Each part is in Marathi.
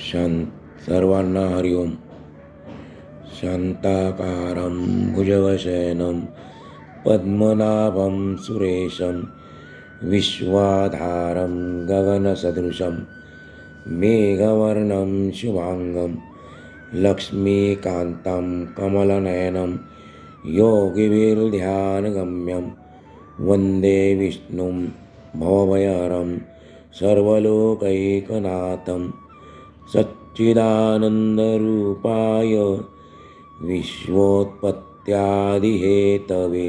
शां सर्वांना हरिओम. शांताकारं भुजवशयनं पद्मनाभं सुरेशं विश्वाधारं गगनसदृशं मेघवर्णं शुभाङ्गं लक्ष्मीकान्तं कमलनयनं योगिभिर्ध्यानगम्यं वन्दे विष्णुं भवभयहरं सर्वलोकैकनाथं सच्चिदानन्दरूपाय विश्वोत्पत्त्यादिहेतवे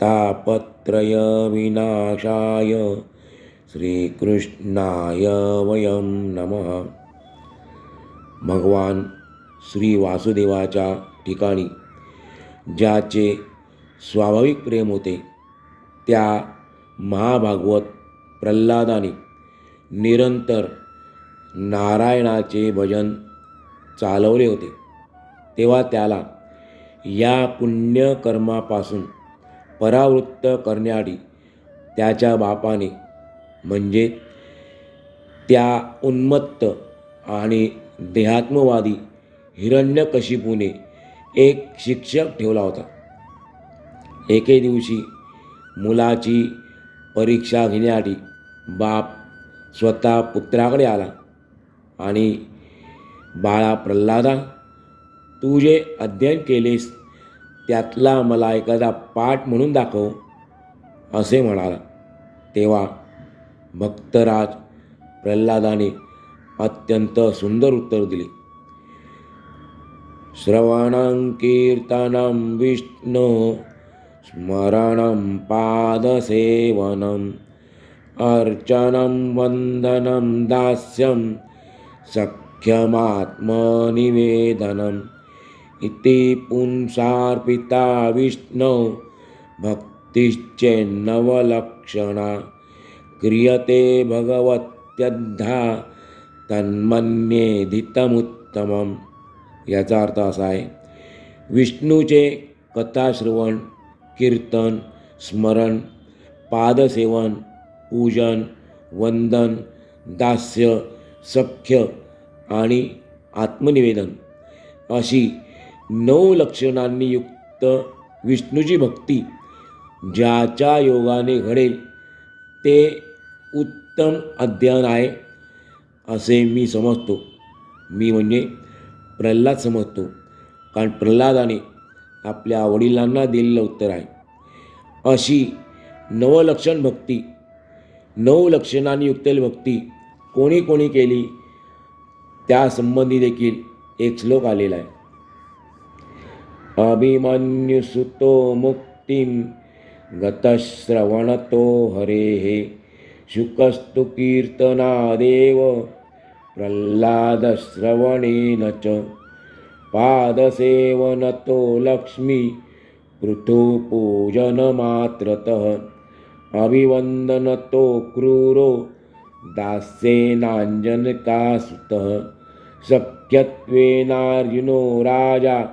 तापत्रयविनाशाय श्रीकृष्णाय वयं नमः। भगवान श्री वासुदेवाच्या ठिकाणी ज्याचे स्वाभाविक प्रेम होते त्या महाभागवत प्रल्हादाने निरंतर नारायणाचे भजन चालवले होते. तेव्हा त्याला या पुण्यकर्मापासून परावृत्त करण्याआधी त्याच्या बापाने म्हणजे त्या उन्मत्त आणि देहात्मवादी हिरण्यकशिपूने एक शिक्षक ठेवला होता. एके दिवशी मुलाची परीक्षा घेण्याआधी बाप स्वतः पुत्राकडे आला. आणि बाळा प्रल्हादा तू जे अध्ययन केलेस त्यातला मला एखादा पाठ म्हणून दाखव असे म्हणाला. तेव्हा भक्तराज प्रल्हादाने अत्यंत सुंदर उत्तर दिले. श्रवणं कीर्तनं विष्णु स्मरणं पादसेवनम् अर्चनं वन्दनं दास्यं सख्यमात्मनिवेदनम्। इति पुंसार्पिता विष्णौ भक्तिश्चेन्नवलक्षणा। क्रियते भगवत्यद्धा तन्मन्येधितमुत्तमम्। याचा अर्थ असा आहे विष्णूचे कथाश्रवण कीर्तन स्मरण पादसेवन पूजन वंदन दास्य सख्य आणि आत्मनिवेदन अशी नऊ लक्षणांनी युक्त विष्णूची भक्ती ज्याच्या योगाने घडेल ते उत्तम अध्ययन आहे असे मी समजतो. मी म्हणजे प्रल्हाद समजतो. कारण प्रल्हादाने आपल्या वडिलांना दिलेलं उत्तर आहे. अशी नवलक्षण भक्ती नऊ लक्षणांनी युक्त भक्ती कोणी कोणी केली त्यासंबंधी देखील एक श्लोक आलेला आहे. अभिमन्युसुतो मुक्तिं गतश्रवणतो हरेः शुकस्तु कीर्तनादेव प्रह्लादश्रवणेन च पादसेवनतो लक्ष्मी पृथुपूजनमात्रतः अभिवन्दनतो क्रूरो दास्येनाञ्जनकासुतः शक्यत्वेनार्जुनो राजा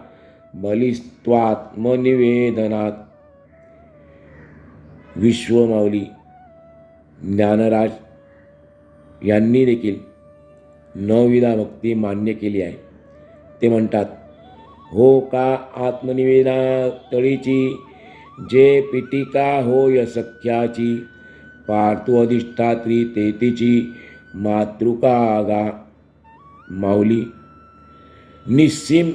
बलिस्त्वात्मनिवेदनात्। विश्वमाऊली ज्ञानराज यांनी देखील नवविधा भक्ती मान्य केली आहे. ते म्हणतात हो का आत्मनिवेदना तळीची जे पिटिका होय सख्याची पार्थू अधिष्ठात्री तेतीची मातृकागा माऊली. निस्सीम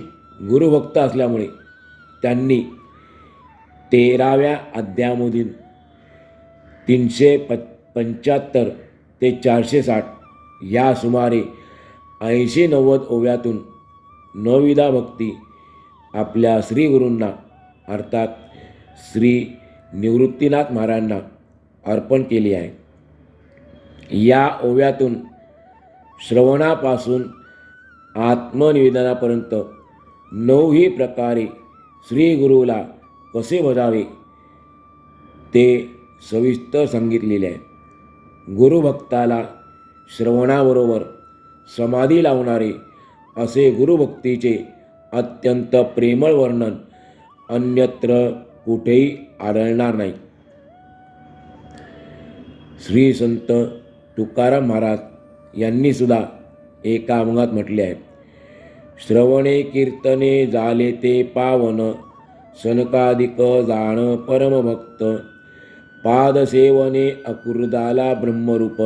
गुरुभक्त असल्यामुळे त्यांनी तेराव्या अध्यामधील तीनशे प पंच्याहत्तर ते चारशे साठ या सुमारे ऐंशी नव्वद ओव्यातून नवविधा भक्ती आपल्या श्रीगुरूंना अर्थात श्री निवृत्तीनाथ महाराजांना अर्पण केली आहे. या ओव्यातून श्रवणापासून आत्मनिवेदनापर्यंत नऊही प्रकारे श्री गुरुला कसे भजावे ते सविस्तर सांगितलेले आहे. गुरुभक्ताला श्रवणाबरोबर समाधी लावणारे असे गुरुभक्तीचे अत्यंत प्रेमळ वर्णन अन्यत्र कुठेही आढळणार नाही. श्री संत तुकाराम महाराज यांनीसुद्धा एका अभंगात म्हटले आहे. श्रवणे कीर्तने झाले ते पावन सनकादिक जाण परमभक्त. पादसेवने अकुर्दाला ब्रह्मरूप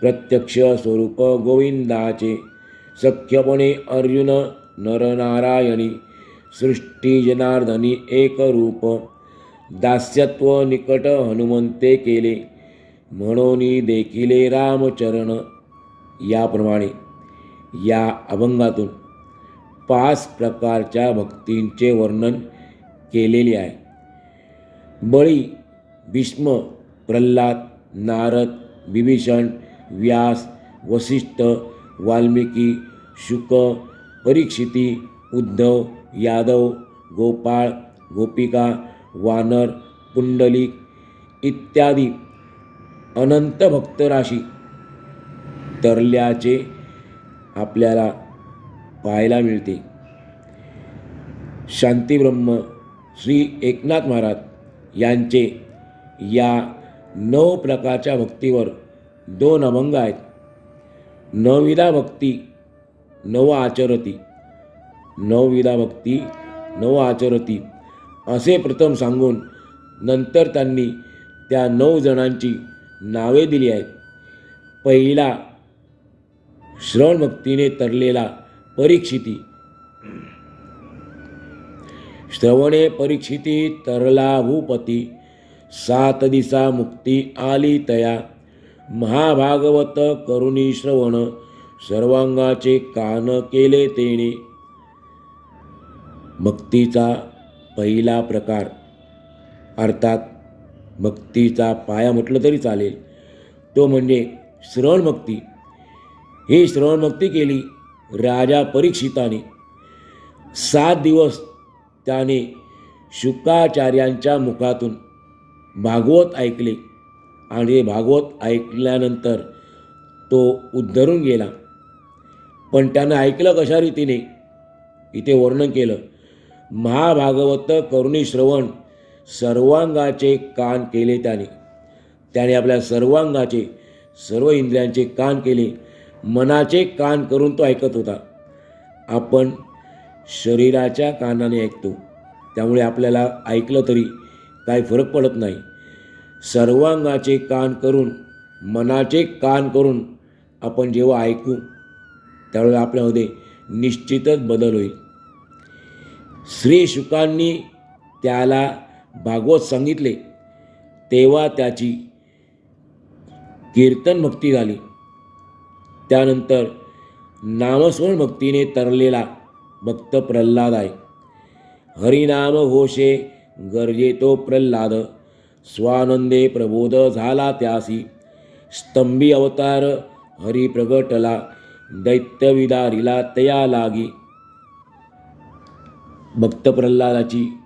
प्रत्यक्ष स्वरूप गोविंदाचे. सख्यपणे अर्जुन नरनारायणी सृष्टी जनार्दनी एकरूप. दास्यत्व निकट हनुमंते केले. म्हणून देखिले रामचरण याप्रमाणे या अभंगातून पाच प्रकारच्या भक्तींचे वर्णन केलेले आहे. बळी भीष्म प्रल्हाद नारद विभीषण व्यास वसिष्ठ वाल्मिकी शुक परीक्षिती उद्धव यादव गोपाळ गोपिका वानर पुंडलिक इत्यादी अनंत भक्तराशी तरल्याचे आपल्याला पाहायला मिळते. शांतीब्रह्म श्री एकनाथ महाराज यांचे या नऊ प्रकारच्या भक्तीवर दोन अभंग आहेत. नवविधा भक्ती नव आचरती. नवविधा भक्ती नव आचरती असे प्रथम सांगून नंतर त्यांनी त्या नऊ जणांची नावे दिली आहेत. पहिला श्रवणभक्तीने तरलेला परीक्षिती. श्रवणे परीक्षिती तरला भूपती सात दिसा मुक्ती आली तया. महाभागवत करुणी श्रवण. सर्वांगाचे कान केले तेने भक्तीचा पहिला प्रकार. अर्थात भक्तीचा पाया म्हटलं तरी चालेल. तो म्हणजे श्रवणभक्ती ही श्रवणभक्ती केली राजा परीक्षिताने. सात दिवस त्याने शुकाचार्यांच्या मुखातून भागवत ऐकले आणि हे भागवत ऐकल्यानंतर तो उद्धरून गेला. पण त्यानं ऐकलं कशा रीतीने? इथे वर्णन केलं. महाभागवत करुणी श्रवण सर्वांगाचे कान केले त्याने. त्याने आपल्या सर्वांगाचे सर्व इंद्रियांचे कान केले. मनाचे कान करून तो ऐकत होता. आपण शरीराच्या कानाने ऐकतो. त्यामुळे आपल्याला ऐकलं तरी काही फरक पडत नाही. सर्वांगाचे कान करून मनाचे कान करून आपण जेव्हा ऐकू त्यावेळेला आपल्यामध्ये निश्चितच बदल होईल. श्री शुकांनी त्याला भागवत सांगितले तेव्हा त्याची कीर्तन भक्ती झाली. त्यानंतर नामस्मरण भक्तीने तरलेला भक्त प्रल्हाद आहे. हरिनाम घोषे गरजे तो प्रल्हाद स्वानंदे प्रबोध झाला त्यासी. स्तंभी अवतार हरी प्रगटला दैत्यविदारीला तया लागी. भक्त प्रल्हादाची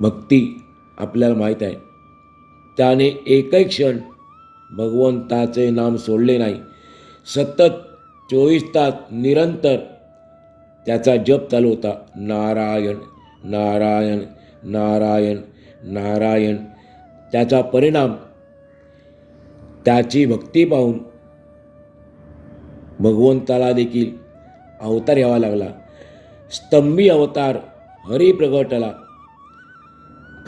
भक्ती आपल्याला माहीत आहे. त्याने एकही क्षण भगवंताचे नाम सोडले नाही. सतत चोवीस तास निरंतर त्याचा जप चालू होता. नारायण नारायण नारायण नारायण. त्याचा परिणाम त्याची भक्ती पाहून भगवंताला देखील अवतार यावा लागला. स्तंभी अवतार हरी प्रगटला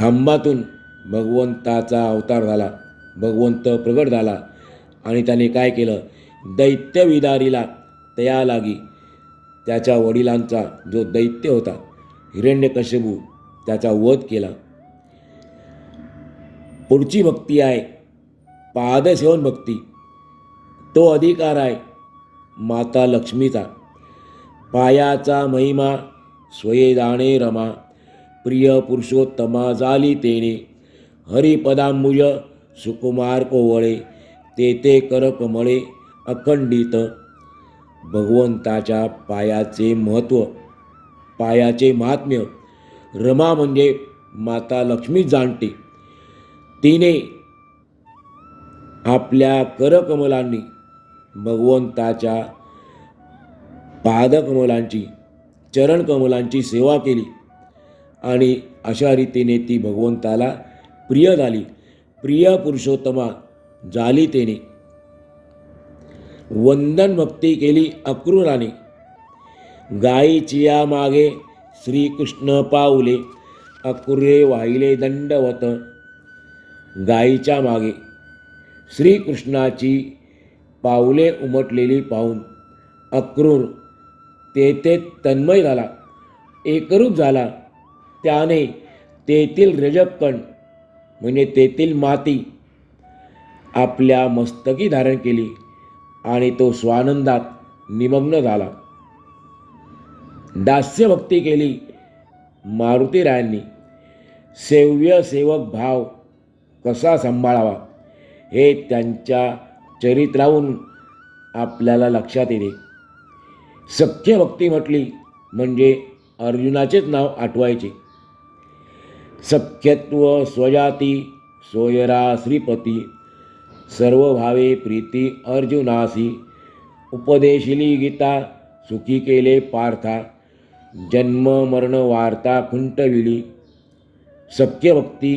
खांबातून भगवंताचा अवतार झाला भगवंत प्रगट झाला आणि त्याने काय केलं? दैत्यविदारीला तया लागी. त्याच्या वडिलांचा जो दैत्य होता हिरण्यकश्यपू त्याचा वध केला. पुढची भक्ती आहे पादसेवन भक्ती. तो अधिकार आहे माता लक्ष्मीचा. पायाचा महिमा स्वये जाणे रमा. प्रिय पुरुषोत्तमा झाली तेने हरिपदांबुज सुकुमार कोवळे ते ते कर कमळे अखंडित. भगवंताच्या पायाचे महत्त्व पायाचे महात्म्य रमा म्हणजे माता लक्ष्मी जाणते. तिने आपल्या करकमलांनी भगवंताच्या पादकमलांची चरणकमलांची सेवा केली. आणि अशा रीतीने ती भगवंताला प्रिय झाली. प्रिय पुरुषोत्तमा झाली तेने. वंदन भक्ती केली अक्रूराने. गायीचिया मागे श्रीकृष्ण पाऊले. अक्रूरे वाहिले दंडवत. गायीच्या मागे श्रीकृष्णाची पाऊले उमटलेली पाहून अक्रूर तेथे तन्मय झाला. एकरूप झाला. त्याने तेथील रजकण म्हणजे तेथील माती आपल्या मस्तकी धारण केली आणि तो स्वानंदात निमग्न झाला. दास्यभक्ती केली मारुतीरायांनी सेव्य सेवक भाव कसा सांभाळावा हे त्यांच्या चरित्राहून आपल्याला लक्षात येते. सख्य भक्ती म्हटली म्हणजे अर्जुनाचेच नाव आठवायचे. सख्यत्व स्वजाती सोयरा श्रीपती सर्व भावे प्रीती अर्जुनासी उपदेशिली गीता सुखी केले पार्था जन्म मरण वार्ता खुंटविली सख्यभक्ती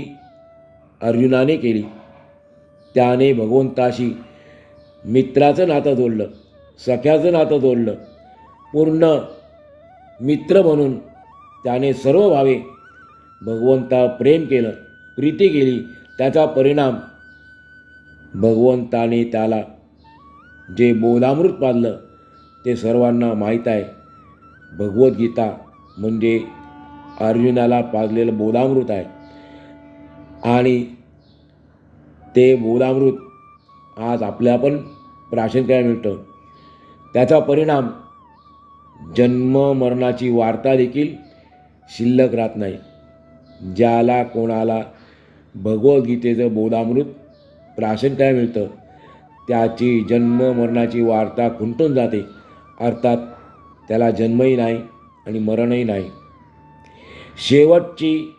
अर्जुनाने केली. त्याने भगवंताशी मित्राचं नातं जोडलं सख्याचं नातं जोडलं पूर्ण मित्र म्हणून त्याने सर्व भावे भगवंता प्रेम केलं प्रीती केली त्याचा परिणाम भगवंताने त्याला जे बोधामृत पाजलं ते सर्वांना माहीत आहे. भगवद्गीता म्हणजे अर्जुनाला पाजलेलं बोधामृत आहे. आणि ते बोधामृत आज आपल्या पण प्राशन करायला मिळतं. त्याचा परिणाम जन्म मरणाची वार्ता देखील शिल्लक राहत नाही. ज्याला कोणाला भगवद्गीतेचं बोधामृत प्राशन करायला मिळतं त्याची जन्म मरणाची वार्ता खुंटून जाते. अर्थात त्याला जन्मही नाही आणि मरणही नाही. शेवटची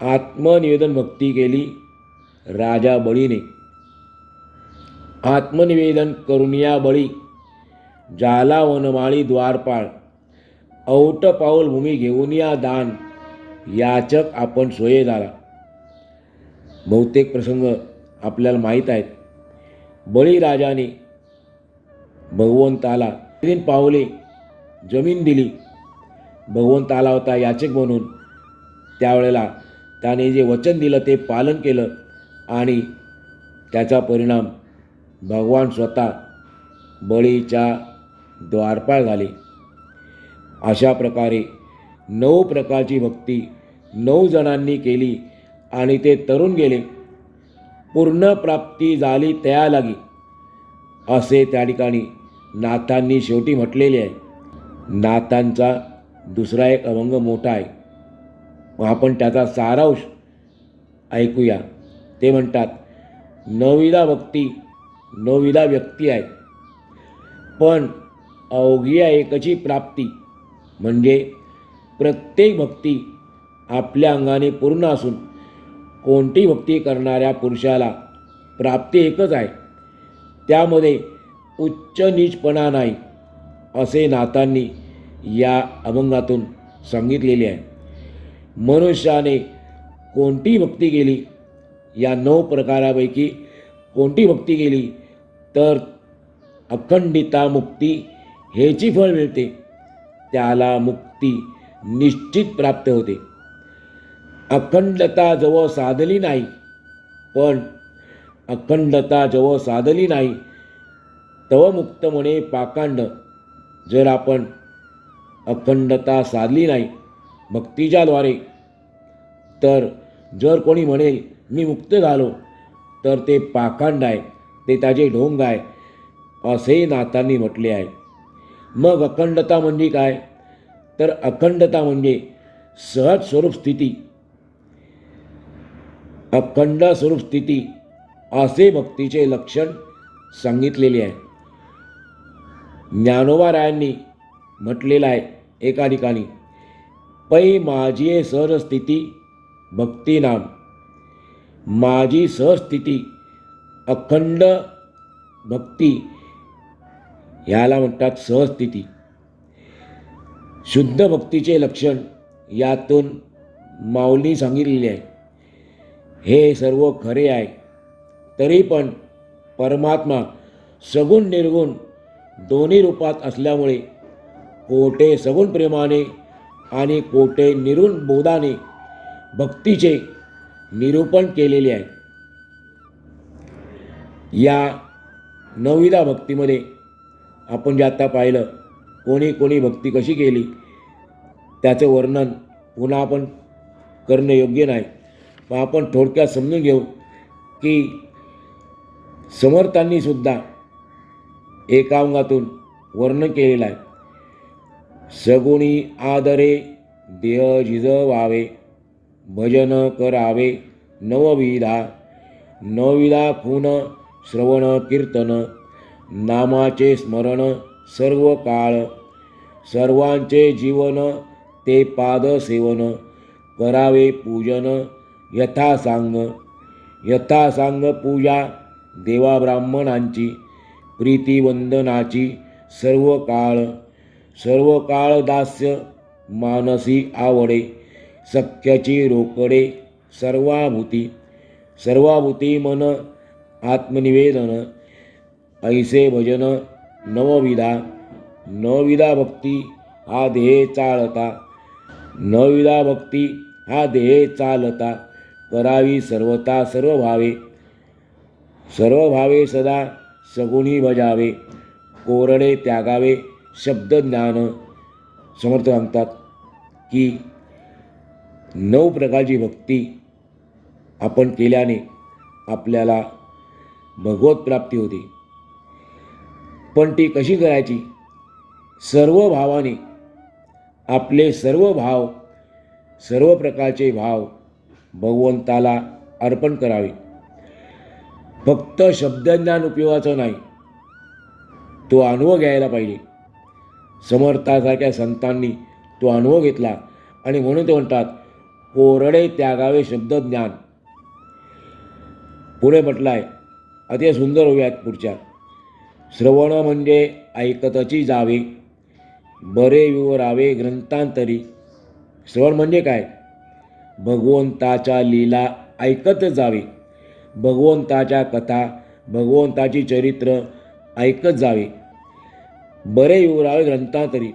आत्मनिवेदन भक्ती केली राजा बळीने. आत्मनिवेदन करून या बळी जाला वनमाळी द्वारपाळ औट पाऊल भूमी घेऊन या दान याचक आपण सोये झाला बहुतेक प्रसंग आपल्याला माहीत आहेत. बळीराजाने भगवंताला तीन पावले जमीन दिली. भगवंत आला होता याचक म्हणून. त्यावेळेला त्याने जे वचन दिलं ते पालन केलं आणि त्याचा परिणाम भगवान स्वतः बळीच्या द्वारपाळ झाले. अशा प्रकारे नऊ प्रकारची भक्ती नऊ जणांनी केली आणि ते तरुण गेले. पूर्ण प्राप्ती झाली त्या लागी. असे त्या ठिकाणी नाथांनी शेवटी म्हटलेले आहे. नाथांचा दुसरा एक अभंग मोठा आहे. मग आपण त्याचा सारांश ऐकूया. ते म्हणतात नविदा भक्ती नविदा व्यक्ती आहे. पण अवघ्या एकची प्राप्ती म्हणजे प्रत्येक भक्ती आपल्या अंगाने पूर्ण असून कोणती भक्ती करणाऱ्या पुरुषाला प्राप्ती एकच आहे. त्यामध्ये उच्च नीचपणा नाही असे नाथांनी या अभंगातून सांगितलेले आहे. मनुष्याने कोणती भक्ती केली या नऊ प्रकारापैकी कोणती भक्ती केली तर अखंडिता मुक्ती हेची फळ मिळते. त्याला मुक्ती निश्चित प्राप्त होते. अखंडता जवळ साधली नाही पण अखंडता जवळ साधली नाही तव मुक्त म्हणे पाकांड. जर आपण अखंडता साधली नाही भक्तीच्याद्वारे तर जर कोणी म्हणेल मी मुक्त झालो तर ते पाखंड आहे ते त्याचे ढोंग आहे असेही नाथांनी म्हटले आहे. मग अखंडता म्हणजे काय? तर अखंडता म्हणजे सहज स्वरूप स्थिती. अखंड स्वरूप स्थिती असे भक्तीचे लक्षण सांगितलेले आहे. ज्ञानोबारायांनी म्हटलेलं आहे एका ठिकाणी पै माझी सहजस्थिती भक्ती नाम. माझी सहस्थिती अखंड भक्ती ह्याला म्हणतात सहस्थिती शुद्ध भक्तीचे लक्षण यातून माऊली सांगितलेले आहे. हे सर्व खरे आहे. तरी पण परमात्मा सगुण निर्गुण दोन्ही रूपात असल्यामुळे कोटे सगुण प्रेमाने आणि कोटे निरुण बोधाने भक्तीचे निरूपण केलेले आहे. या नवविधा भक्तीमध्ये आपण जे आता पाहिलं कोणी कोणी भक्ती कशी केली? त्याचं वर्णन पुन्हा आपण करणे योग्य नाही. पण आपण थोडक्यात समजून घेऊ की समर्थांनी सुद्धा एका अंगातून वर्णन केलेलं आहे. सगुणी आदरे देह झिजवावे भजन करावे नवविधा नवविधा खून श्रवण कीर्तन नामाचे स्मरण सर्व काळ सर्वांचे जीवन ते पाद सेवन करावे पूजन यथा सांग. यथा सांग पूजा देवा ब्राह्मणांची प्रीतिवंदनाची सर्व काळ. सर्व काळ दास्य मानसी आवडे सख्याची रोकडे सर्वाभूती. सर्वाभूती मन आत्मनिवेदन ऐसे भजन नवविदा नवविदा भक्ती हा देहे चालता. नवविदा भक्ती हा देहे चालता. करावी सर्वता सर्व भावे सर्व भावे सदा सगुणी भजावे. कोरडे त्यागावे शब्दज्ञान. समर्थ सांगतात की नऊ प्रकारची भक्ती आपण केल्याने आपल्याला भगवत प्राप्ती होते. पण ती कशी करायची? सर्व भावाने आपले सर्व भाव सर्व प्रकारचे भाव भगवंताला अर्पण करावे. फक्त शब्दज्ञान उपयोगाचं नाही तो अनुभव घ्यायला पाहिजे. समर्थासारख्या संतांनी तो अनुभव घेतला आणि म्हणून ते म्हणतात कोरडे त्यागावे शब्दज्ञान. पुढे म्हटलं आहे अतिशय सुंदर होऊयात पुढच्या. श्रवण म्हणजे ऐकतची जावे बरे विवरावे ग्रंथांतरी. श्रवण म्हणजे काय? भगवंताच्या लीला ऐकत जावे भगवंताच्या कथा भगवंताची चरित्र ऐकत जावे. बरे विवरावे ग्रंथांतरी.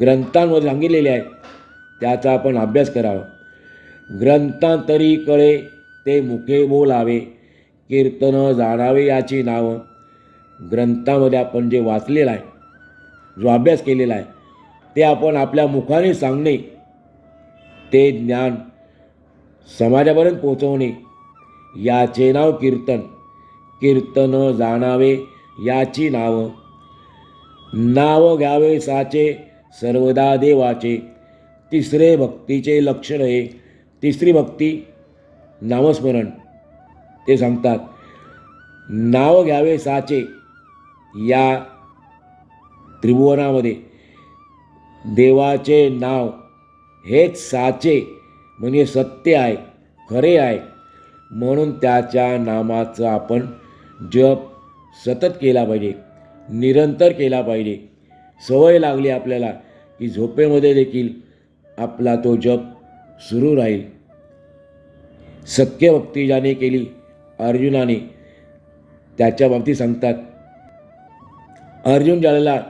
ग्रंथांमध्ये सांगितलेले आहे त्याचा आपण अभ्यास करावा. ग्रंथांतरी कळे ते मुखे बोलावे कीर्तन जाणावे याची नावं. ग्रंथामध्ये आपण जे वाचलेलं आहे जो अभ्यास केलेला आहे ते आपण आपल्या मुखाने सांगणे ते ज्ञान समाजापर्यंत पोचवणे याचे नाव कीर्तन. कीर्तन जाणावे याची नावं. नाव घ्यावे साचे सर्वदा देवाचे. तिसरे भक्तीचे लक्षण हे. तिसरी भक्ती नामस्मरण. ते सांगतात नाव घ्यावे साचे या त्रिभुवनामध्ये. देवाचे नाव हेच साचे म्हणजे सत्य आहे खरे आहे. म्हणून त्याच्या नामाचा आपण जप सतत केला पाहिजे निरंतर केला पाहिजे. सवय लागली आपल्याला की झोपेमध्ये देखील आपला तो जप सुरू राहील. सख्य भक्ती ज्याने केली अर्जुनाने त्याच्या बाबतीत सांगतात अर्जुन ज्यावेळेला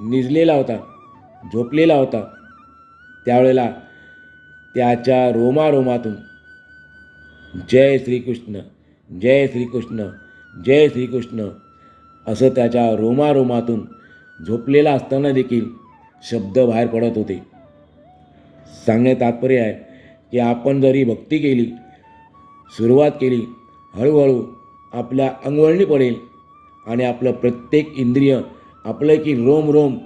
निजलेला होता झोपलेला होता त्यावेळेला त्याच्या रोमारोमातून जय श्रीकृष्ण जय श्रीकृष्ण जय श्रीकृष्ण असं त्याच्या रोमारोमातून झोपलेला असताना देखील शब्द बाहेर पडत होते. सांगणे तात्पर्य आहे की आपण जरी भक्ती केली सुरुवात केली हळूहळू आपल्या अंगवळणी पडेल आणि आपलं प्रत्येक इंद्रिय आपलं की रोम रोम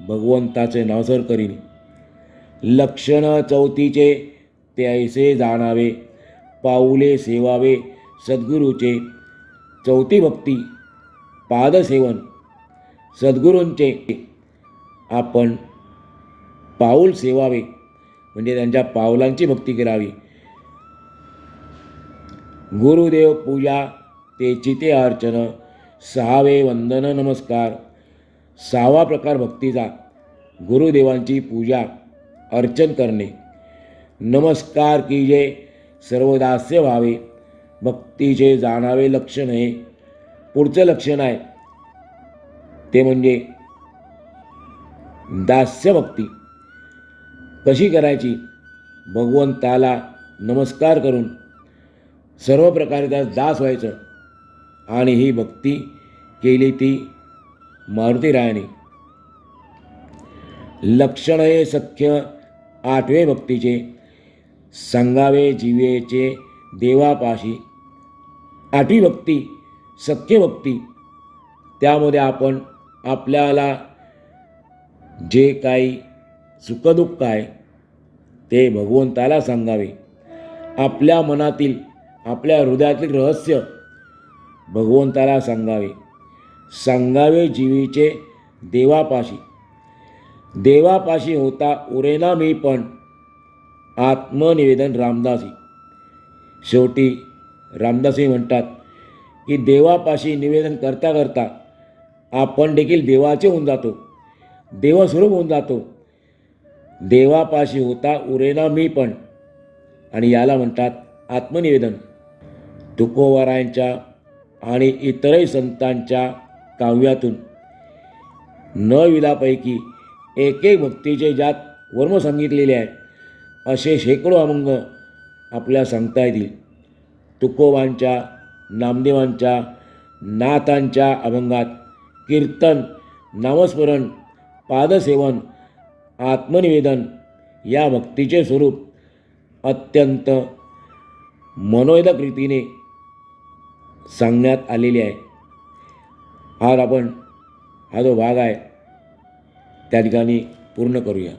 भगवंताचे नावसर करील लक्षण चौथीचे ते ऐसे जाणावे पाऊले सेवावे सद्गुरूचे चौथी भक्ती पादसेवन सद्गुरूंचे आपण पाऊल सेवावे म्हणजे त्यांच्या पावलांची भक्ती करावी. गुरुदेव पूजा ते चिते अर्चन सहावे वंदन नमस्कार. सहावा प्रकार भक्तीचा. गुरुदेवांची पूजा अर्चन करणे. नमस्कार की जे सर्वदास्य व्हावे. भक्तीचे जाणावे लक्षण हे. पुढचं लक्षण आहे. ते म्हणजे दास्यभक्ती कशी करायची? भगवंताला नमस्कार करून सर्व प्रकारे त्यास दास व्हायचं. आणि ही भक्ती केली ती मारुती रायाने. लक्षण हे सख्य आठवे भक्तीचे सांगावे जीवेचे देवापाशी. आठवी भक्ती सख्य भक्ती त्यामध्ये आपण आपल्याला जे काही सुखदुःख आहे ते भगवंताला सांगावे. आपल्या मनातील आपल्या हृदयातील रहस्य भगवंताला सांगावे. सांगावे जीवीचे देवापाशी. देवापाशी होता उरेना मी पण. आत्मनिवेदन रामदासी. शेवटी रामदासी म्हणतात की देवापाशी निवेदन करता करता आपण देखील देवाचे होऊन जातो. देवस्वरूप होऊन जातो. देवापाशी होता उरेना मी पण. आणि याला म्हणतात आत्मनिवेदन. तुकोवारायांच्या आणि इतरही संतांच्या काव्यातून न विलापैकी एक एक भक्तीचे ज्यात वर्म सांगितलेले आहे असे शेकडो अभंग आपल्या सांगता येतील. तुकोबांच्या नामदेवांच्या नाथांच्या अभंगात कीर्तन नामस्मरण पादसेवन आत्मनिवेदन या भक्तीचे स्वरूप अत्यंत मनोवेदक रीतीने सांगण्यात आलेली आहे. आज आपण हा जो भाग आहे त्या ठिकाणी पूर्ण करूया.